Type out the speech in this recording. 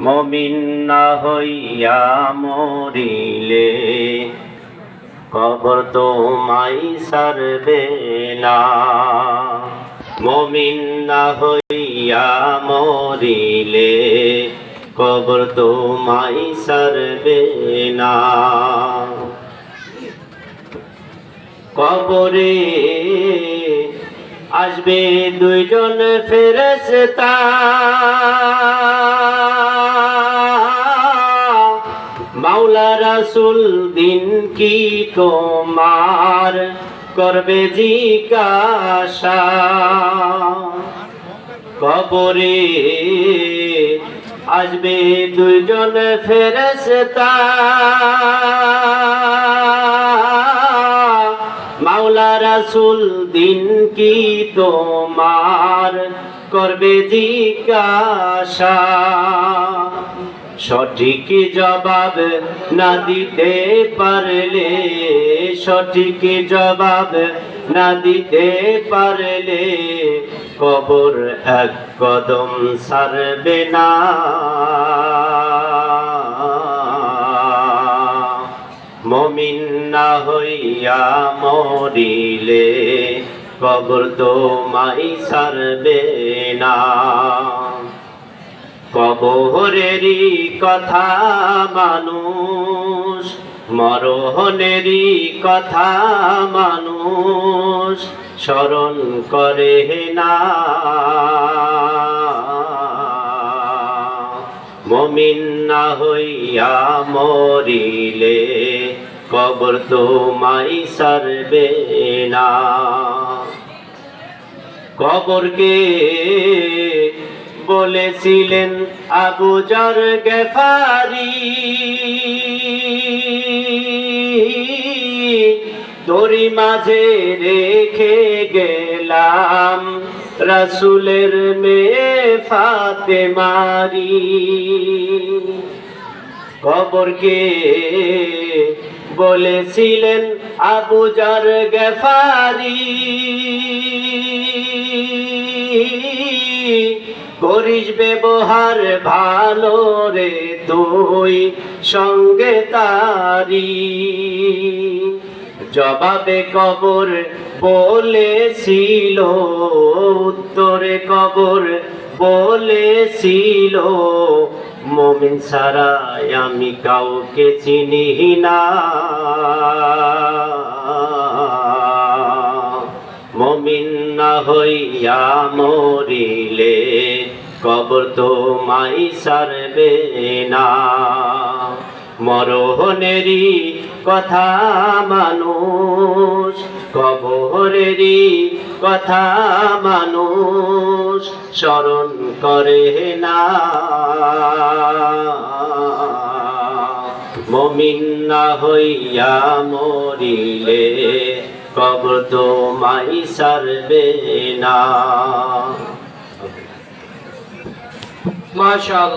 মমিন হইয়া মরিলে, কবর তো মাই সারবে না। মমিন না হইয়া মরিলে, কবর তো মাই সারবে না। কবরে আসবে দুইজন ফেরেশতা। মাওলা রাসুল, দিন কি তোমার? করবে জিজ্ঞাসা। কবরে আসবে দুইজন ফেরেশতা। মাওলা রাসুল, দিন কি তোমার? করবে জিজ্ঞাসা। সঠিক জবাব না দিতে পারলে, সঠিক জবাব না দিতে পারলে কবর এক কদম সারবে না। মমিন না হইয়া মরিলে কবর তো মাই সারবে না। কবরেরই কথা মানুষ, মরহনেরই কথা মানুষ, স্মরণ করে না। মমিন না হইয়া মরিলে কবর তো মাই সারবে না। কবরকে বলেছিলেন, আবু জর গেফারি তোরি মাঝে রেখে গেলাম, রসুলের মেয়ে ফাতে মারি কবরকে বলেছিলেন, আবু জর গেফারি করিস ব্যবহার ভালো রে তুই, সঙ্গে তারি। জবাবে কবর বলেছিল, উত্তরে কবর বলেছিল, মমিন ছাড়াই আমি কাউকে চিনি না। মমিন না হইয়া মরিলে কবর তো মাই সারবে না। মরহনেরই কথা মানুষ, কবরেরই কথা মানুষ স্মরণ করে না। মমিন না হইয়া মরিলে কবর তো মাই সারবে না। মাশাআল্লাহ।